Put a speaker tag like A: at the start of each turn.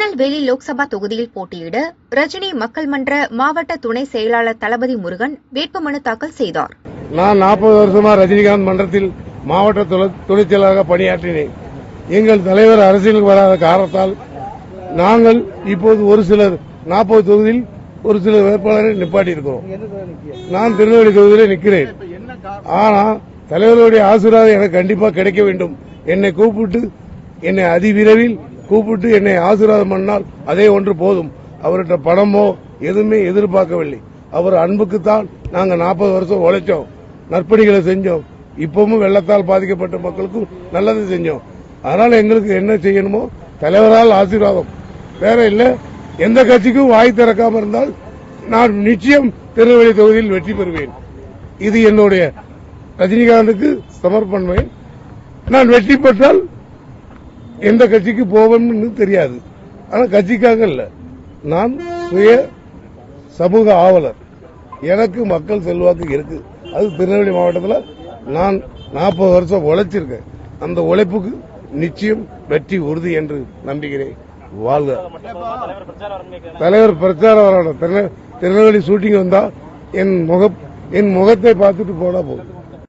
A: திருநெல்வேலி லோக்சபா தொகுதியில் போட்டியிட ரஜினி மக்கள் மன்ற மாவட்ட துணை செயலாளர் தளபதி முருகன் வேட்புமனு தாக்கல் செய்தார்.
B: நான் நாற்பது வருஷமா ரஜினிகாந்த் மன்றத்தில் மாவட்ட துணை- செயலாளராக பணியாற்றினேன். எங்கள் தலைவர் அரசியலுக்கு வராத காரணத்தால் நாங்கள் இப்போது ஒரு சிலர் நாற்பது தொகுதியில் ஒரு சில வேட்பாளரை நிப்பாட்டி இருக்கிறோம் நான் திருநெல்வேலி தொகுதியில் நிற்கிறேன். ஆனால் தலைவருடைய ஆசீர்வாதம் எனக்கு கண்டிப்பா கிடைக்க வேண்டும். என்னை கூப்பிட்டு என்னை அதிவிரைவில் கூப்பிட்டு என்னை ஆசீர்வாதம் பண்ணால் அதே ஒன்று போதும். அவர்கிட்ட பணமோ எதுவுமே எதிர்பார்க்கவில்லை. அவர் அன்புக்குத்தான் நாங்கள் நாற்பது வருஷம் உழைச்சோம். நற்பணிகளை செஞ்சோம். இப்பவும் வெள்ளத்தால் பாதிக்கப்பட்ட மக்களுக்கும் நல்லது செஞ்சோம். அதனால எங்களுக்கு என்ன செய்யணுமோ தலைவரால் ஆசீர்வாதம். வேற இல்ல எந்த கட்சிக்கும் வாய் திறக்காம இருந்தால் நான் நிச்சயம் திருநெல்வேலி தொகுதியில் வெற்றி பெறுவேன். இது என்னுடைய ரஜினிகாந்துக்கு சமர்ப்பண்மை. நான் வெற்றி பெற்றால் எந்த கட்சிக்கு போவேன்னு தெரியாது. ஆனால் கட்சிக்காக இல்லை. நான் சுய சமூக ஆவலர். எனக்கு மக்கள் செல்வாக்கு இருக்கு. அது திருநெல்வேலி மாவட்டத்தில் நான் நாற்பது வருஷம் உழைச்சிருக்கேன். அந்த உழைப்புக்கு நிச்சயம் வெற்றி உறுதி என்று நம்புகிறேன். வாழ்க. தலைவர் பிரச்சாரம் வரணும் திருநெல்வேலி ஷூட்டிங் வந்தா என் முக என் முகத்தை பார்த்துட்டு போனா போதும்.